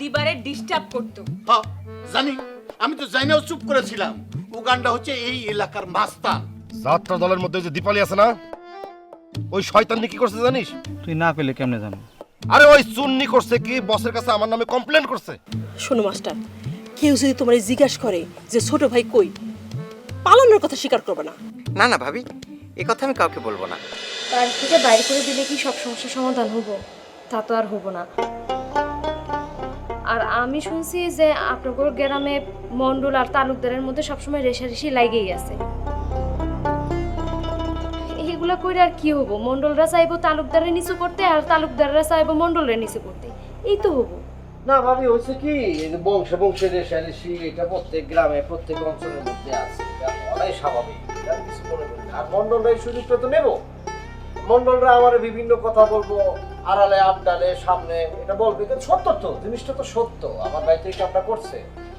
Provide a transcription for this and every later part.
দিবারে disturb করতো। হ্যাঁ জানি। আমি তো জানিও চুপ করেছিলাম। উগান্ডা হচ্ছে এই এলাকার মাস্তান। যাত্রা দলের মধ্যে যে দীপালি আছে না ওই শয়তাননি কি করছে জানিস? তুই না পেলে কেমনে জানো আরে ওই চুন্নি করছে কি বসের কাছে আমার নামে কমপ্লেন করছে? শোনো মাস্টার কেউ যদি তোমার জিজ্ঞাসা করে যে ছোট ভাই কই পালানোর কথা স্বীকার করবে না। না না ভাবি এ কথা আমি কাউকে বলব না। বাড়ি থেকে বাইরে করে দিলে কি সব সমস্যার সমাধান হব? তা তো আর হব না। আর আমি শুনছি যে আপনাদের গ্রামে মন্ডল আর তালুকদারের মধ্যে সবসময় রেশারেশি লাগেই আছে। এগুলা কইরে আর কি হব? মন্ডলরা চাইব তালুকদারের নিচু করতে আর তালুকদাররা চাইব মন্ডলের নিচু করতে। এই তো হব। না ভাবি হয়েছে কি বংশ বংশের রেশারেশি, এটা প্রত্যেক গ্রামে, প্রত্যেক অঞ্চলের মধ্যে আছে। বলাই স্বাভাবিক। আর মন্ডলরা সুযোগটা তো নেব। মন্ডলরা আমার বিভিন্ন কথা বলব। আড়ালে আবডালে সামনে, এটা বলবে কিন্তু সত্য তো, জিনিসটা তো সত্য, আমার বাড়িতে এই কামটা করছে।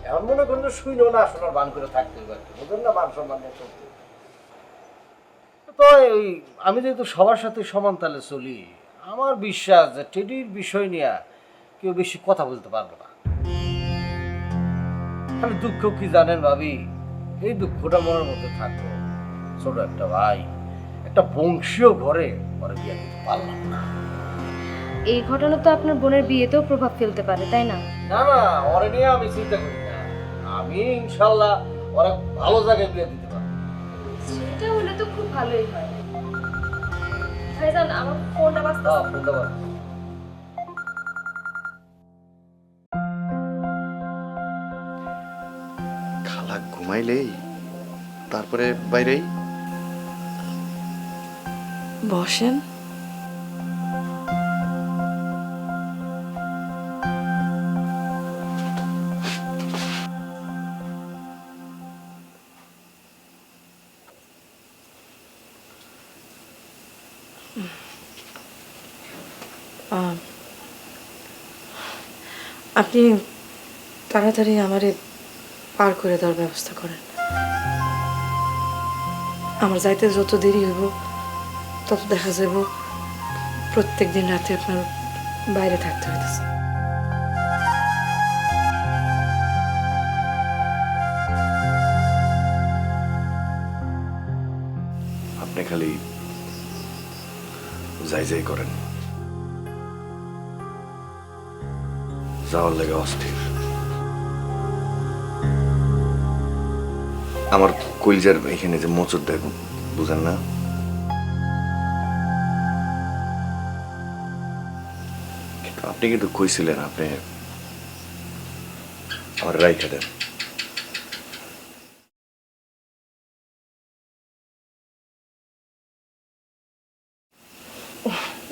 এখন মনে করেন যে শুইলো না শোনার বান করে থাকতে আর বুঝলেন না? মান সম্মান নিয়ে চলতে তো এই, আমি যেহেতু সবার সাথে সমান তালে চলি, আমার বিশ্বাস যে টেডির বিষয় নিয়ে কেউ বেশি কথা বলতে পারব না। খালি দুঃখ কি জানেন ভাবি? এই দুঃখটা মনের মধ্যে থাকল। ছোট একটা ভাই, একটা বংশীয় ঘরে পরে বিয়ে দিতে পারলাম না। এই ঘটনা তো আপনার বোনের বিয়েতেও প্রভাব ফেলতে পারে তাই না? না না ওরে নিয়ে আমি চিন্তা করি না। আমি ইনশাল্লাহ ওরা ভালো জায়গায় বিয়ে দিতে পারব। সেটা হলে তো খুব ভালোই হয়। ভাইজান আমার ফোনটা বাজতে হ্যাঁ, বলতে পারব। খালা ঘুমাইলেই তারপরে বাইরেই? বসেন। আপনি তাড়াতাড়ি আমারে পার করে দেওয়ার ব্যবস্থা করেন। আমার যাইতে যত দেরি হইব, তত দেখা যাব প্রত্যেক দিন রাতে আপনার বাইরে থাকতে হইতেছে। আপনি খালি যাই যাই করেন। যাওয়ার অস্থির। আমার কইলজার এখানে যে মোচর দেয়, বুঝেন না? আপনি কিন্তু কইছিলেন, আপনি আমার রাইখে দেন।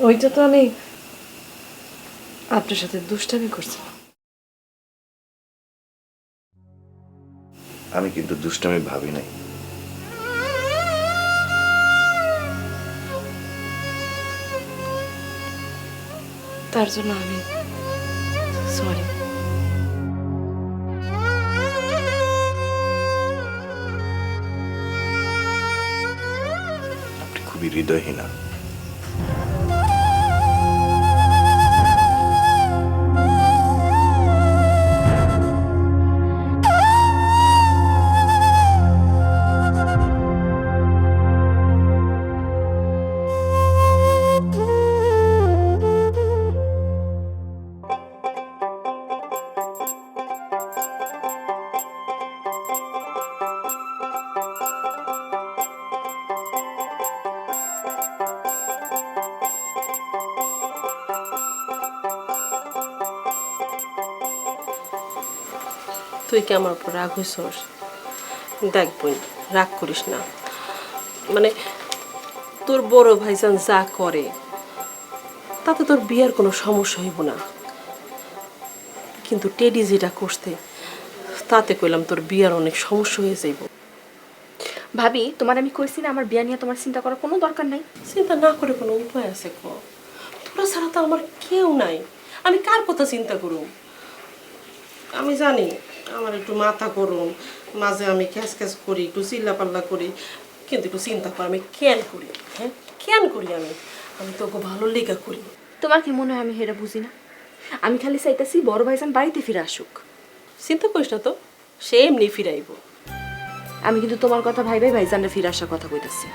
ওইটা তো আমি আপনার সাথে দুষ্টামি করছি আমি কিন্তু দুষ্টামি ভাবি নাই। তার জন্য আমি সরি আপনি খুবই হৃদয়হীনা। তুই কি আমার উপর রাগ হইছস? দেখ বোন রাগ করিস না। মানে তোর বড় ভাইজান যা করে তাতে তোর বিয়ের কোনো সমস্যা হইব না। কিন্তু টেডি যেটা করতে তাতে কইলাম তোর বিয়ার অনেক সমস্যা হয়ে যাইব। ভাবি তোমার আমি কইছি না আমার বিয়া নিয়ে তোমার চিন্তা করার কোনো দরকার নাই? চিন্তা না করে কোনো উপায় আছে ক? তোরা ছাড়া তো আমার কেউ নাই। আমি কার কথা চিন্তা করুম? আমি জানি আমার একটু মাথা গরম মাঝে আমি ক্যাস খ্যাস করি একটু চিল্লা পাল্লা করি কিন্তু একটু চিন্তা করি আমি কেন করি হ্যাঁ? কেন করি আমি আমি তোকে ভালো লেগা করি। তোমার কি মনে হয় আমি হেরা বুঝি না? আমি খালি চাইতেছি বড় ভাইজান বাড়িতে ফিরে আসুক। চিন্তা করিস না তো সে এমনি ফিরাইব। আমি কিন্তু তোমার কথা ভাই ভাই ভাইজানের ফিরে আসার কথা কইতেছি।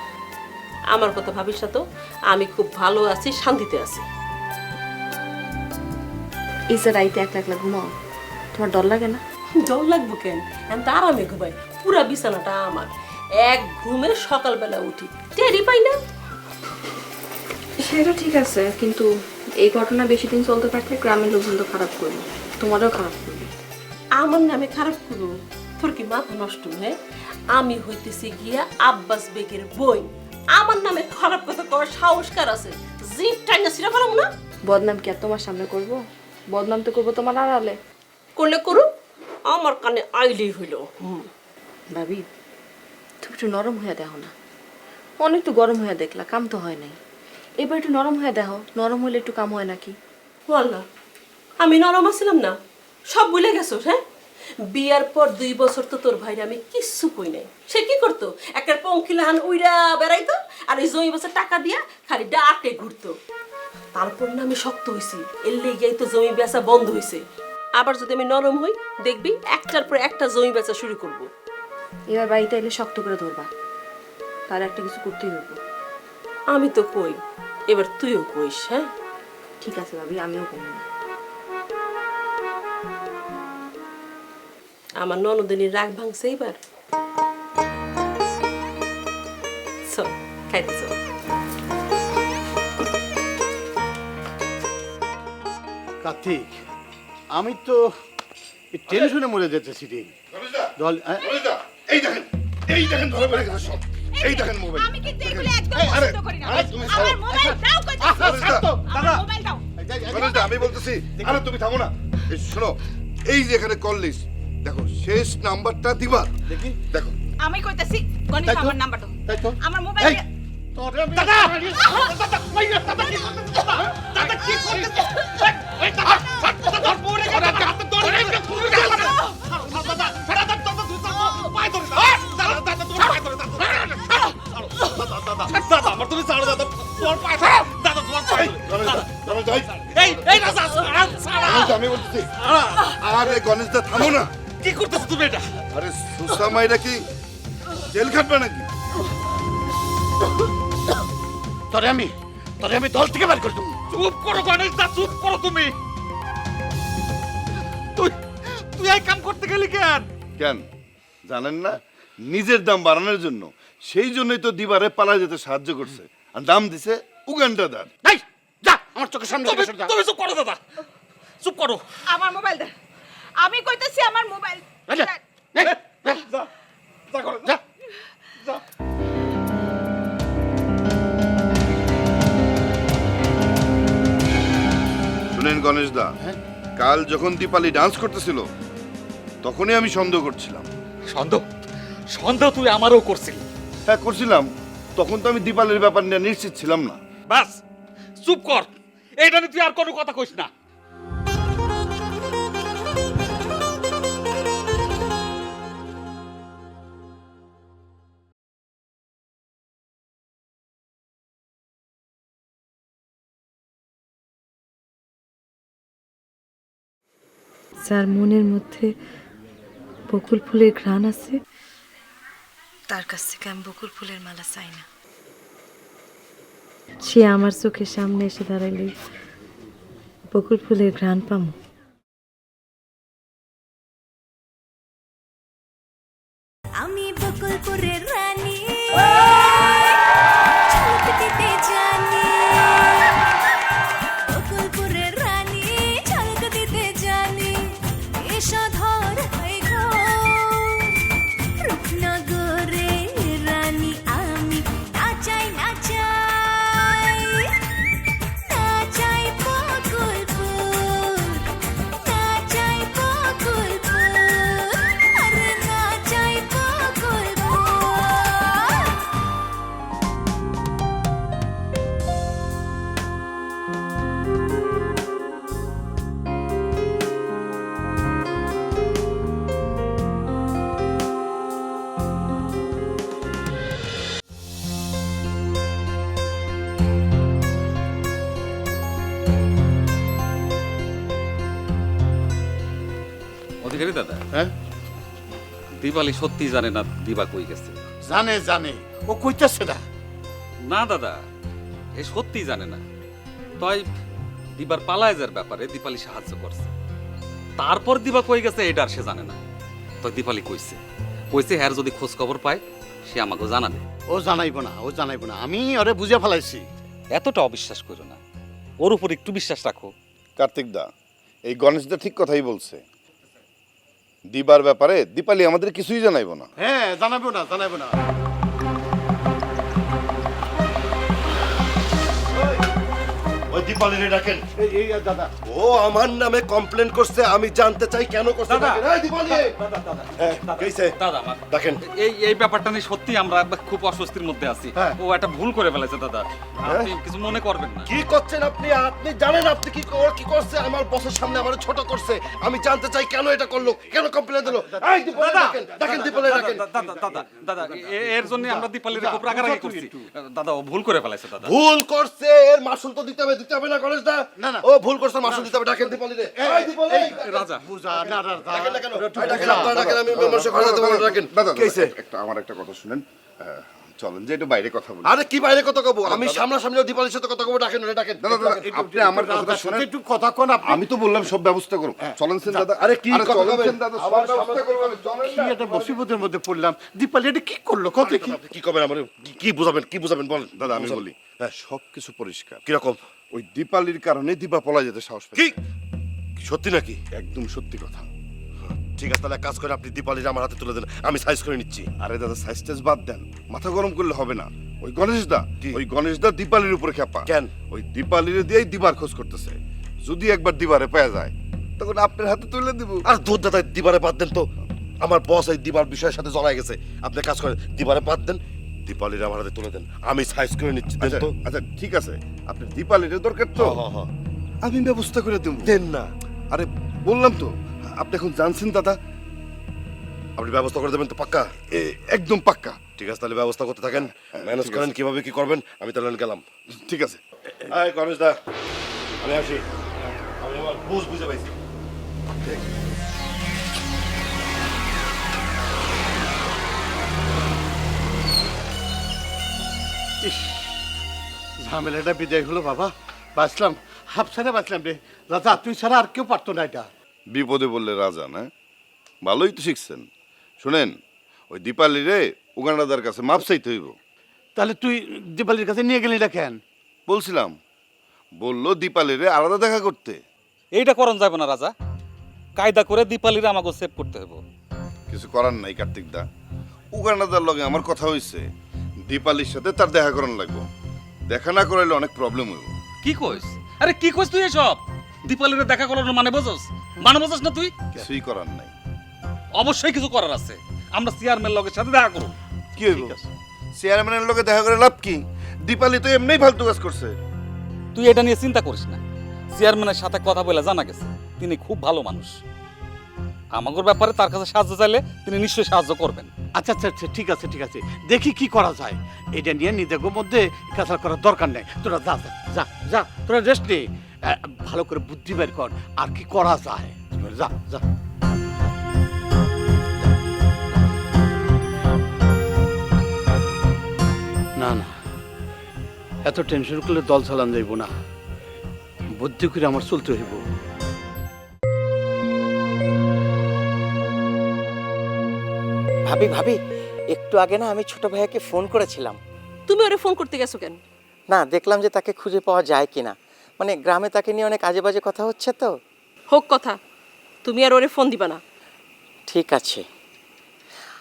আমার কথা ভাবিস না তো আমি খুব ভালো আছি শান্তিতে আছি। যে রাইতে একলা একলা ঘুমাও তোমার ডর লাগে না? ডর লাগবো কেন? আমি তো আরামে ঘুমাই পুরা বিছানাটা আমার। এক ঘুমে সকালবেলা উঠি টেরি পাই না। সেটা ঠিক আছে কিন্তু এই ঘটনা বেশি দিন চলতে থাকলে গ্রামের লোকজন তো খারাপ করবে তোমারও খারাপ করবে। আমার নামে খারাপ করু? তোর কি মাথা নষ্ট হ্যাঁ? আমি হইতেছি গিয়া আব্বাস বেগের বই। আমার নামে খারাপ কথা করার সাহস কার আছে। জিপ টাইনা সিরা না? বদনাম কি আর তোমার সামনে করব? বদনাম তো করব তোমার আড়ালে। করলে করু আমার কানে আইলেই হইল। হুম ভাবি তুমি একটু নরম হয়ে দেখো না। অনেক তো গরম হয়ে দেখলা কাম তো হয় নাই। এবার একটু নরম হয়ে দেখো নরম হলে একটু কাম হয় নাকি? আল্লাহ আমি নরম আছিলাম না? সব ভুলে গেছো হ্যাঁ? বিয়ার পর দুই বছর তো তোর ভাইরা আমি কিচ্ছু কই নাই। সে কি করতো? একটা পঙ্কিলাহান উইরা বেড়াইতো আর এই জমি বছর টাকা দিয়া খালি ডাকে ঘুরতো। তারপর না আমি শক্ত হইছি এর লেগেই তো জমি বেচা বন্ধ হইছে। আবার যদি আমি নরম হই দেখবি একটার পর একটা জমি বেচা শুরু করব। এবার বাড়িতে এলে শক্ত করে ধরবা। তার একটা কিছু করতেই হবে আমি তো কই এবার তুইও কইস হ্যাঁ? ঠিক আছে ভাবি আমিও না আমার ননদিনীর রাগ ভাঙছে এবার খাইতে চল। কার্তিক আমি তো টেনশনে মরে যেতেছি রে। দল? এই দেখেন এই দেখেন ধরে পড়ে গেছে সব। এই দেখেন মোবাইল আমি কিন্তু এগুলো একদম আরে, পছন্দ করি না। আরে, তুমি আমার মোবাইল দাও কই আমার দাদা। মোবাইল দাও। আমি বলতেছি আরে তুমি থামো না। এই শোনো এই যে এখানে কল লিস্ট দেখো শেষ নাম্বারটা দিবা। দেখি। দেখো। আমি কইতাছি গণেশ আমার নাম্বার দাও। তাই তো? আমার মোবাইল দাদা! দাদা দাদা কি করতেছ? আরে গণেশ দা থামো না। কি করতেছ তুমি এটা? আরে সুসামাইরা কি জেল খাটবে নাকি? তোরে আমি তোরে আমি দল থেকে বার করে দেবো। চুপ করো গণেশ দা চুপ করো তুমি। তুই তুই এই কাম করতে গেলি কেন? কেন? জানেন না? নিজের দাম বাড়ানোর জন্য। সেই জন্যই তো দিবারে পালা যেতে সাহায্য করছে। আর দাম দিছে উগান্ডা দান। যা আমার চোখের সামনে তুমি চুপ করো দাদা। চুপ করো। আমার মোবাইল দে। আমি কইতাছি আমার মোবাইল। যে, যা করো যা। যা। শুনেন গণেশ দা কাল যখন দীপালি ডান্স করতেছিল তখনই আমি সন্দেহ করছিলাম। সন্দেহ? সন্দেহ তুই আমারও করছিলি। হ্যাঁ করছিলাম। তখন তো আমি দীপালির ব্যাপার নিয়ে নিশ্চিত ছিলাম না। বাস চুপ কর। এইটা নিয়ে তুই আর কোনো কথা কইস না। যার মনের মধ্যে বকুল ফুলের ঘ্রাণ আছে, তার কাছ থেকে আমি বকুল ফুলের মালা চাই না। সে আমার চোখের সামনে এসে দাঁড়াইলে বকুল ফুলের ঘ্রাণ পামো। অধিকারী দাদা? হ্যাঁ? দিবালি সত্যি জানে না দিবা কই গেছে। জানে জানে। ও কইতাছে না। না দাদা এ সত্যি জানে না। তাই দিবার পালায় যার ব্যাপারে দীপালি সাহায্য করছে। তারপর দিবা কই গেছে এটা আর সে জানে না। তো দীপালি কইছে কইছে হ্যার যদি খোঁজ খবর পায় সে আমাকে জানাবে। ও জানাইব না ও জানাইবো না। আমি ওরে বুঝে ফেলাইছি। এতটা অবিশ্বাস করো না। ওর উপর একটু বিশ্বাস রাখো। কার্তিক দা এই গণেশদা ঠিক কথাই বলছে। দিবার ব্যাপারে দীপালি আমাদের কিছুই জানাইবো না। হ্যাঁ জানাব না জানাব না। ওই ডাকেন এই দাদা। ও আমার নামে কমপ্লেন করছে আমি জানতে চাই কেন করছে দাদা। এই দীপালি! হ্যাঁ, দাদা আমার এই এই ব্যাপারটা নিয়ে সত্যি আমরা খুব অস্বস্তির মধ্যে আছি। হ্যাঁ। ও একটা ভুল করে ফেলেছে দাদা। আপনি কিছু মনে করবেন না। কি করছেন আপনি? আপনি জানেন আপনি কি ওর কি করছে? আমার বসের সামনে আমার ছোট করছে। আমি জানতে চাই কেন এটা করল? কেন কমপ্লেন দিলো? এই দীপালি দাদা দাদা দাদা এ- এর জন্য আমরা দীপালির খুব রাগারাগি করছি। দাদা ও ভুল করে ফেলেছে দাদা। ভুল করছে এর মাসুল তো দিতে হবে দিতে হবে না দা? না, না। ও ভুল করছে মাসুল দিতে হবে ডাকেন দীপালি রে এই দীপালি রাজা। বুঝা না না ডাকেন না কেন? ডাকেন আপনারা ডাকেন আমি মানুষের ঘরে যেতে পারব ডাকেন। দাদা কি হইছে? একটা আমার একটা কথা শুনেন। চলেন যে একটু বাইরে কথা বলি। আরে কি বাইরে কথা কব? আমি সামনাসামনি দীপালির সাথে কথা কব ডাকেন ওরে ডাকেন। দাদা আপনি আমার কথাটা শুনেন। একটু কথা কোন আপনি আমি তো বললাম সব ব্যবস্থা করো চলেন সেন দাদা। আরে কি কথা চলেন দাদা সব ব্যবস্থা করব চলেন কি না। মুসিবতের মধ্যে পড়লাম। দীপালি এটা কি করল? কত কি কি করবেন আমার কি- বুঝাবেন? কি বুঝাবেন? বলেন দাদা আমি বলি। হ্যাঁ সব কিছু পরিষ্কার। কীরকম? ওই দীপালির কারণে দীপা পলা যেতে সাহস কি? সত্যি নাকি? একদম সত্যি কথা। ঠিক আছে তাহলে এক কাজ করে আপনি দীপালির আমার হাতে তুলে দেন। আমি সাইজ করে নিচ্ছি। আরে দাদা সাইজ টাইজ বাদ দেন। মাথা গরম করলে হবে না। ওই গণেশ দা ওই গণেশ দা দীপালির উপরে খেপা। কেন? ওই দীপালির দিয়েই দিবার খোঁজ করতেছে। যদি একবার দিবারে পাওয়া যায় তখন আপনার হাতে তুলে দিব। আর দুধ দাদা দিবারে বাদ দেন তো। আমার বস এই দিবার বিষয়ের সাথে জড়াই গেছে। আপনি কাজ করেন দিবারে বাদ দেন। দীপালির আমার হাতে তুলে দেন। আমি সাইজ করে নিচ্ছি। দেন আচ্ছা তো আচ্ছা ঠিক আছে। আপনার দীপালির দরকার তো। হ্যাঁ, হ্যাঁ, হ্যাঁ। আমি ব্যবস্থা করে দেব। দেন না। আরে বললাম তো আপনি এখন জানছেন দাদা? আপনি ব্যবস্থা করে দেবেন তো পাক্কা? একদম পাক্কা। ঠিক আছে তাহলে ব্যবস্থা করতে থাকেন। ম্যানেজ করেন কীভাবে কি করবেন আমি তাহলে গেলাম। ঠিক আছে। আয় গণেশ দা আমি আসি। আমি আমার বুঝ বুঝে পাইছি। ইস ঝামেলাটা বিদায় হলো বাবা। বাঁচলাম হাফ ছাড়া বাঁচলাম রে। রাজা তুই ছাড়া আর কেউ পারতো না এটা। বিপদে বললে রাজা না? ভালোই তো শিখছেন। শুনেন ওই দীপালি রে উগান্ডাদার কাছে মাপ চাইতে হইব। তাহলে তুই দীপালির কাছে নিয়ে গেলি না কেন? বলছিলাম বলল দীপালি রে আলাদা দেখা করতে। এইটা করণ যাবে না রাজা। কায়দা করে দীপালির আমাকে সেভ করতে হবে কিছু করার নাই কার্তিক দা। উগান্ডাদার লগে আমার কথা হইছে। দীপালির সাথে তার দেখা করান লাগবো। দেখা না করাইলে অনেক প্রবলেম হইব। কি কইস? আরে কি কইস তুই এসব? দীপালির দেখা করার মানে বোঝস? মানে বোঝস না তুই? কিছুই করার নাই। অবশ্যই কিছু করার আছে। আমরা চেয়ারম্যান লগের সাথে দেখা করব। কি হইব? চেয়ারম্যানের লগে দেখা করে লাভ কি? দীপালি তো এমনিই ফালতু কাজ করছে। তুই এটা নিয়ে চিন্তা করিস না। চেয়ারম্যানের সাথে কথা বলে জানা গেছে তিনি খুব ভালো মানুষ। আমাগোর ব্যাপারে তার কাছে সাহায্য চাইলে তিনি নিশ্চয়ই সাহায্য করবেন। আচ্ছা আচ্ছা আচ্ছা ঠিক আছে ঠিক আছে। দেখি কি করা যায়। এটা নিয়ে নিজেদের মধ্যে কাছাল করার দরকার নেই। তোরা যা যা, যা যা তোরা রেস্ট নে। ভালো করে বুদ্ধি বের কর আর কি করা যায়। যা যা। না না এত টেনশন করলে দল চালান যাইব না। বুদ্ধি করে আমার চলতে হইব। ভাবি ভাবি একটু আগে না আমি ছোট ভাইয়াকে ফোন করেছিলাম। তুমি ওরে ফোন করতে গেছো কেন? না দেখলাম যে তাকে খুঁজে পাওয়া যায় কিনা। মানে গ্রামে তাকে নিয়ে অনেক আজে বাজে কথা হচ্ছে তো। হোক কথা তুমি আর ওরে ফোন দিবা না। ঠিক আছে।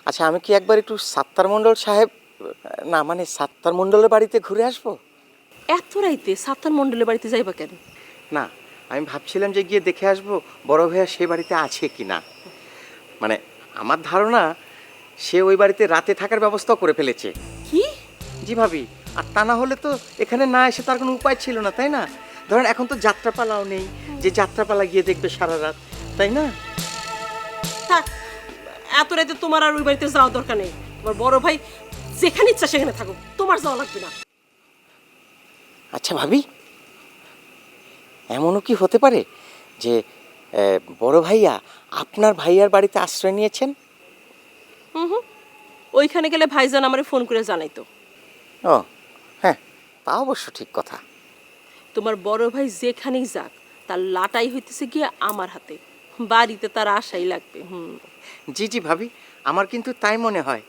আচ্ছা আমি কি একবার একটু সাত্তার মণ্ডল সাহেব না মানে সাত্তার মণ্ডলের বাড়িতে ঘুরে আসব? এত রাইতে সাতান মন্ডলের বাড়িতে যাইবা কেন? না আমি ভাবছিলাম যে গিয়ে দেখে আসব বড় ভাইয়া সে বাড়িতে আছে কি না মানে আমার ধারণা সে ওই বাড়িতে রাতে থাকার ব্যবস্থাও করে ফেলেছে। কি? জি ভাবি আর তা না হলে তো এখানে না এসে তার কোনো উপায় ছিল না তাই না? ধরেন এখন তো যাত্রাপালাও নেই যে যাত্রাপালা গিয়ে দেখবে সারা রাত তাই না? থাক এত রাইতে তোমার আর ওই বাড়িতে যাওয়া দরকার নেই। তোমার বড় ভাই যেখানে ইচ্ছা সেখানে থাকো তোমার যাওয়া লাগবে না। আচ্ছা ভাবি এমনও কি হতে পারে যে বড় ভাইয়া আপনার ভাইয়ার বাড়িতে আশ্রয় নিয়েছেন? হুম ওইখানে গেলে ভাইজান আমারে ফোন করে জানাইতো। ও হ্যাঁ তা অবশ্য ঠিক কথা। তোমার বড় ভাই যেখানেই যাক তার লাটাই হইতেছে গিয়ে আমার হাতে। বাড়িতে তার আশাই লাগবে হুম। জি জি ভাবি আমার কিন্তু তাই মনে হয়।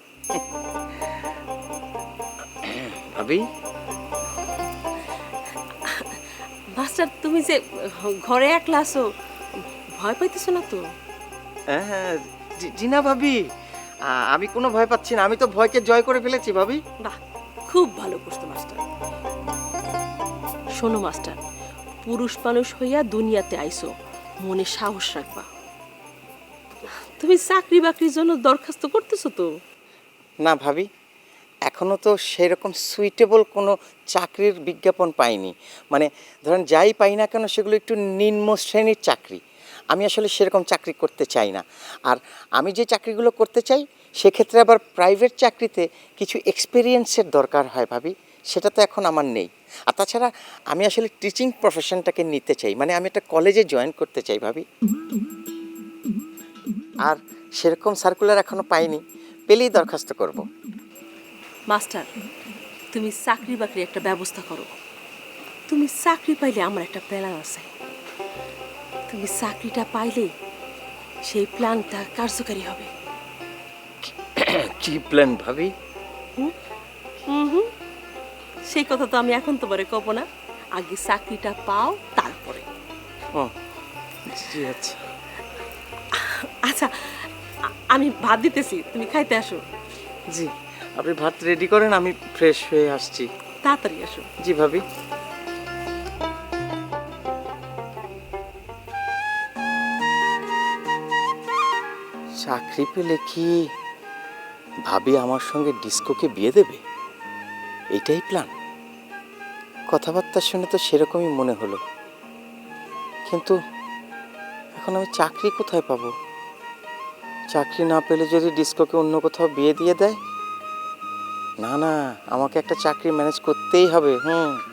ভাবি? মাস্টার তুমি যে ঘরে একলা আছো ভয় পাইতেছো না তো? হ্যাঁ জি- জি না ভাবি। আমি কোনো ভয় পাচ্ছি না। আমি তো ভয়কে জয় করে ফেলেছি ভাবি। বাহ খুব ভালো করছ মাস্টার। শোনো মাস্টার পুরুষ মানুষ হইয়া দুনিয়াতে আইছো মনে সাহস রাখবা। তুমি চাকরি বাকরির জন্য দরখাস্ত করতেছো তো? না ভাবি এখনও তো সেরকম সুইটেবল কোনো চাকরির বিজ্ঞাপন পাইনি। মানে ধরেন যাই পাই না কেন সেগুলো একটু নিম্ন শ্রেণির চাকরি। আমি আসলে সেরকম চাকরি করতে চাই না। আর আমি যে চাকরিগুলো করতে চাই, সেক্ষেত্রে আবার প্রাইভেট চাকরিতে কিছু এক্সপিরিয়েন্সের দরকার হয় ভাবি, সেটা তো এখন আমার নেই। আর তাছাড়া আমি আসলে টিচিং প্রফেশনটাকে নিতে চাই মানে আমি একটা কলেজে জয়েন করতে চাই ভাবি। আর সেরকম সার্কুলার এখনও পাইনি, পেলেই দরখাস্ত করব। মাস্টার, তুমি চাকরি বাকরি একটা ব্যবস্থা করো। তুমি চাকরি পাইলে আমার একটা প্ল্যান আছে। তুমি চাকরিটা পাইলে সেই প্ল্যানটা কার্যকারী হবে। কি প্ল্যান ভাবি? হুম? হুম সেই কথা তো আমি এখন তোমারে কব না। আগে চাকরিটা পাও তারপরে। ও জি আচ্ছা। আচ্ছা আমি ভাত দিতেছি তুমি খাইতে আসো। জি আপনি ভাত রেডি করেন আমি ফ্রেশ হয়ে আসছি। তাড়াতাড়ি আসো। জি ভাবি। চাকরি পেলে কি ভাবি আমার সঙ্গে ডিস্কোকে বিয়ে দেবে? এইটাই প্ল্যান কথাবার্তা শুনে তো সেরকমই মনে হলো। কিন্তু এখন আমি চাকরি কোথায় পাবো? চাকরি না পেলে যদি ডিস্কোকে অন্য কোথাও বিয়ে দিয়ে দেয়? না না, আমাকে একটা চাকরি ম্যানেজ করতেই হবে, হুম।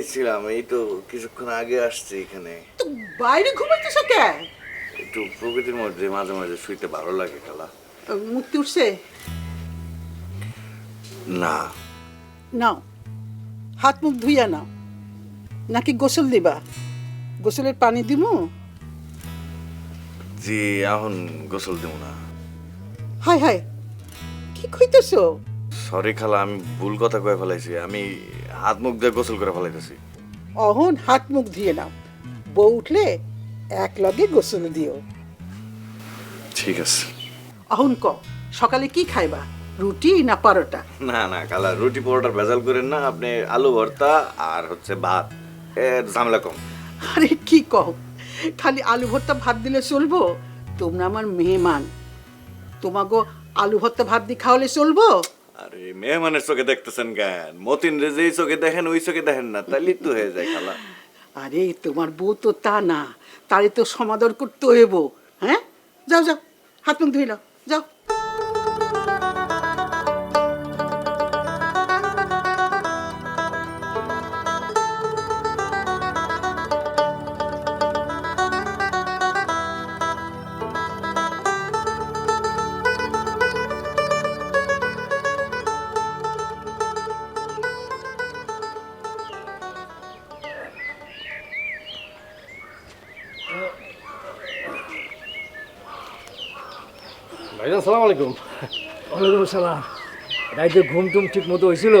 ভেতরে ছিলাম এই তো কিছুক্ষণ আগে আসছি এখানে। তো বাইরে ঘুমাইতেছো কে একটু প্রকৃতির মধ্যে মাঝে মাঝে শুইতে ভালো লাগে খালা। মুক্তি উঠছে? না। নাও হাত মুখ ধুইয়া নাও। নাকি গোসল দিবা? গোসলের পানি দিমু? জি এখন গোসল দেব না। হাই হাই কি কইতেছো? সরি খালা আমি ভুল কথা কয়ে ফেলাইছি। আমি হাত মুখ দিয়ে গোসল করে ফেলাইতেছি। অহন হাত মুখ ধুয়ে নাও। বউ উঠলে এক লগে গোসল দিও। ঠিক আছে। অহন ক সকালে কি খাইবা? রুটি না পরোটা? না না খালা রুটি পরোটার ভেজাল করেন না। আপনি আলু ভর্তা আর হচ্ছে ভাত। এর ঝামেলা কম। আরে কি কও? খালি আলু ভর্তা ভাত দিলে চলবো? তোমরা আমার মেহমান। তোমাগো আলু ভর্তা ভাত দিয়ে খাওয়ালে চলবো? আরে মেহমানের চোখে দেখতেছেন কেন? মতিন রে যেই চোখে দেখেন, ওই চোখে দেখেন না। তাহলে তো হয়ে যায় খালা। আরে, তোমার বউ তো তা না। তারে তো সমাদর করতে হইব। হ্যাঁ? যাও যাও। হাত মুখ ধুই নাও। যাও। ভাইজান সালাম আলাইকুম। ওয়ালাইকুম আসসালাম। রাইতে ঘুম টুম ঠিক মতো হয়েছিল?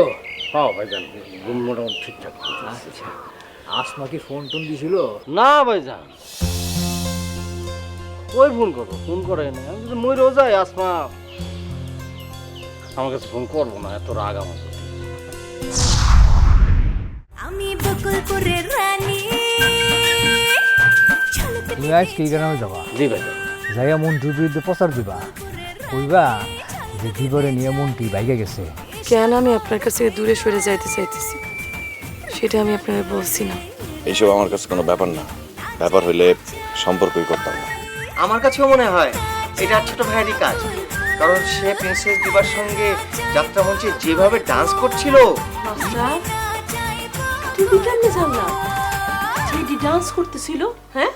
হ্যাঁ ভাইজান ঘুম মোটামুটি ঠিকঠাক আচ্ছা আসমা কি ফোন টোন দিছিল? না ভাইজান। কই ফোন করো ফোন করে না আমি যদি মইরও যাই আসমা। আমার কাছে ফোন করব না এত রাগ আমার আমি বকুলপুরের রানী। তুমি আজ কি গ্রামে যাবা? জি ভাইজান। যাইয়া মন্টুর বিরুদ্ধে প্রচার দিবা? কইবা যে দিবরে নিয়ে মন্টি বাইকে গেছে। কেন আমি আপনার কাছ থেকে দূরে সরে যাইতে চাইতেছি? সেটা আমি আপনাকে বলছি না। এইসব আমার কাছে কোনো ব্যাপার না। ব্যাপার হইলে সম্পর্কই করতাম না। আমার কাছেও মনে হয় এটা ছোট ভাইয়েরই কাজ। কারণ সে প্রিন্সেস দিবার সঙ্গে যাত্রা মঞ্চে যেভাবে ডান্স করছিল। মাস্টার তুমি কেমনে জানলা? যে ডান্স করতেছিল হ্যাঁ?